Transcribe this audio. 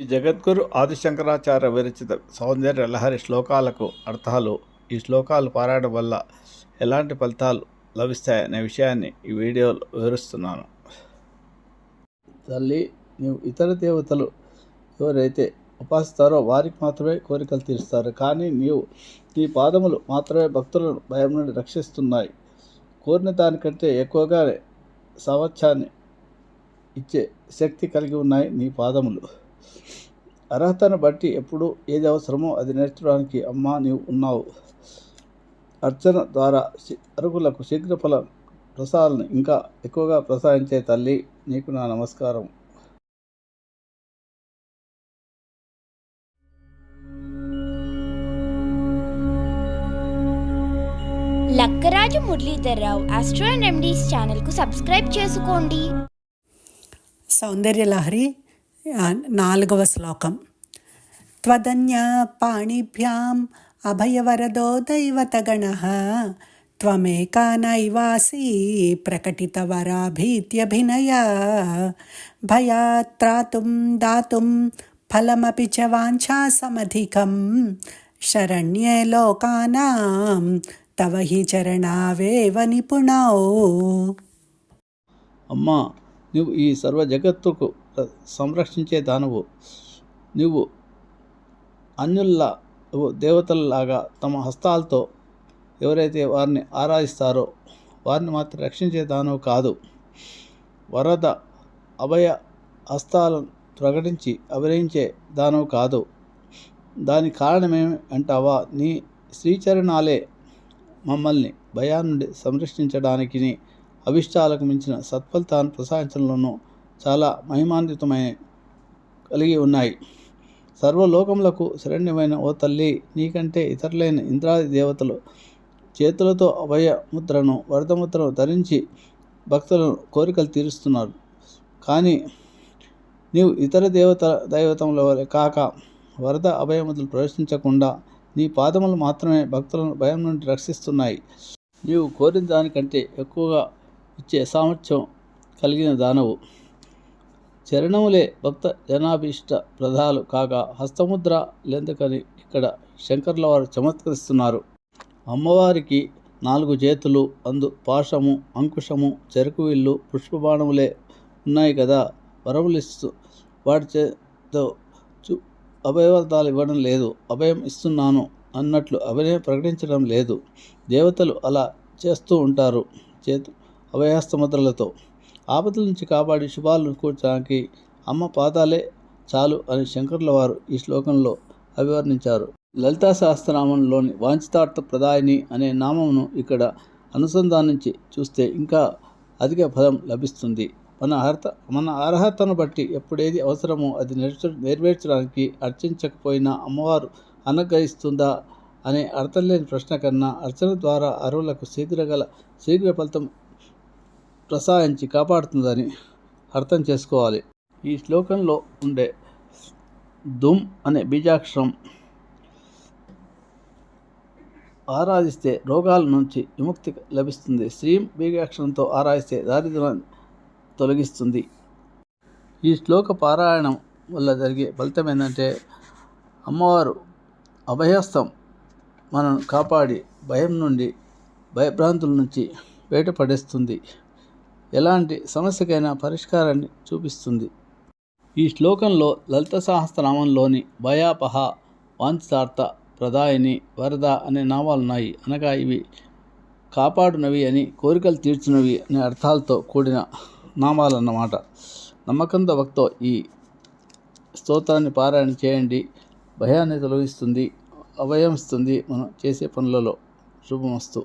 ఈ జగద్గురు ఆదిశంకరాచార్య విరచిత సౌందర్య లహరి శ్లోకాలకు అర్థాలు. ఈ శ్లోకాలు పారాయడం వల్ల ఎలాంటి ఫలితాలు లభిస్తాయనే విషయాన్ని ఈ వీడియోలో వివరిస్తున్నాను. తల్లి నీవు ఇతర దేవతలు ఎవరైతే ఉపాసిస్తారో వారికి మాత్రమే కోరికలు తీరుస్తారు. కానీ నీవు నీ పాదములు మాత్రమే భక్తులను భయం నుండి రక్షిస్తున్నాయి. కోరిన దానికంటే ఎక్కువగా సామర్థ్యాన్ని ఇచ్చే శక్తి కలిగి ఉన్నాయి నీ పాదములు. అర్హతను బట్టి ఎప్పుడు ఏది అవసరమో అది నేర్చడానికి అమ్మ నీవు ఉన్నావు. అర్చన ద్వారా అరుగులకు శీఘ్ర ఫల ప్రసాదాలను ఇంకా ఎక్కువగా ప్రసాదించే తల్లి నీకు నా నమస్కారం. Lakkaraju Muralidhar Rao astro and remedies ఛానల్కు సబ్స్క్రైబ్ చేసుకోండి. సౌందర్యలహరి ఆ, నాలుగవ శ్లోకం. త్వదన్య పాణిభ్యాం అభయవరదో దైవతగణ త్వమేకా నైవాసి ప్రకటితవరాభీత్యభినయ. భయాత్రాతుం దాతుం ఫలమపి చ వాంఛాసమధికం శరణ్యే లోకానాం తవ హి చరణావేవ నిపుణౌ. అమ్మా నువ్వు ఈ సర్వ జగత్తుకు సంరక్షించే దానవు. నువ్వు అన్యుల్లా దేవతలలాగా తమ హస్తాలతో ఎవరైతే వారిని ఆరాధిస్తారో వారిని మాత్రం రక్షించే దానవు కాదు. వరద అభయ హస్తాలను ప్రకటించి అభినయించే దానవు కాదు. దానికి కారణమేమి అంటావా? నీ శ్రీచరణాలే మమ్మల్ని భయాన్ని నుండి సంరక్షించడానికి అభిష్టాలకు మించిన సత్ఫలితాన్ని ప్రసాదించడంలోనూ చాలా మహిమాన్వితమై కలిగి ఉన్నాయి. సర్వలోకములకు శరణ్యమైన ఓ తల్లి నీకంటే ఇతరులైన ఇంద్రాది దేవతలు చేతులతో అభయ ముద్రను వరదముద్రను ధరించి భక్తులను కోరికలు తీరుస్తున్నారు. కానీ నీవు ఇతర దేవత దైవతముల వలె కాక వరద అభయముద్రలు ప్రవేశించకుండా నీ పాదములు మాత్రమే భక్తులను భయం నుండి రక్షిస్తున్నాయి. నీవు కోరిన దానికంటే ఎక్కువగా ఇచ్చే సామర్థ్యం కలిగిన దానవు. చరణములే భక్త జనాభీష్ట ప్రధాలు కాగా హస్తముద్ర లెందుకని ఇక్కడ శంకర్ల వారు చమత్కరిస్తున్నారు. అమ్మవారికి నాలుగు చేతులు అందు పాశము అంకుశము చెరుకు విల్లు పుష్పబాణములే ఉన్నాయి కదా? వరములిస్తూ వాటి చేతో చూ అభయవర్తాలు ఇవ్వడం లేదు. అభయం ఇస్తున్నాను అన్నట్లు అభయం ప్రకటించడం లేదు. దేవతలు అలా చేస్తూ ఉంటారు. చేతు అభయాస్తముద్రలతో ఆపదల నుంచి కాపాడి శుభాలను కూర్చడానికి అమ్మ పాదాలే చాలు అని శంకర్ల వారు ఈ శ్లోకంలో అభివర్ణించారు. లలితా సహస్రనామంలోని వాంఛితార్థ ప్రదాయిని అనే నామమును ఇక్కడ అనుసంధానించి చూస్తే ఇంకా అధిక ఫలం లభిస్తుంది. మన అర్హత మన అర్హతను బట్టి ఎప్పుడేది అవసరమో అది నెరవేర్చ నెరవేర్చడానికి అర్చించకపోయినా అమ్మవారు అనుగ్రహిస్తుందా అనే అర్థం లేని ప్రశ్న కన్నా అర్చన ద్వారా అరువులకు శీఘ్రగల శీఘ్ర ఫలితం ప్రసాదించి కాపాడుతుందని అర్థం చేసుకోవాలి. ఈ శ్లోకంలో ఉండే దుమ్ అనే బీజాక్షరం ఆరాధిస్తే రోగాల నుంచి విముక్తి లభిస్తుంది. శ్రీం బీజాక్షరంతో ఆరాధిస్తే దారిద్ర్యం తొలగిస్తుంది. ఈ శ్లోక పారాయణం వల్ల జరిగే ఫలితం ఏంటంటే అమ్మవారు అభయస్థం మనను కాపాడి భయం నుండి భయభ్రాంతుల నుంచి బయటపడేస్తుంది ఎలాంటి సమస్యకైనా పరిష్కారాన్ని చూపిస్తుంది. ఈ శ్లోకంలో లలిత సహస్రనామంలోని భయాపహ వాంఛార్థ ప్రదాయిని వరద అనే నామాలున్నాయి. అనగా ఇవి కాపాడునవి అని కోరికలు తీర్చునవి అనే అర్థాలతో కూడిన నామాలన్నమాట. నమ్మకంతో భక్తో ఈ స్తోత్రాన్ని పారాయణ చేయండి. భయాన్ని తొలగిస్తుంది అభయం ఇస్తుంది మనం చేసే పనులలో. శుభమస్తు.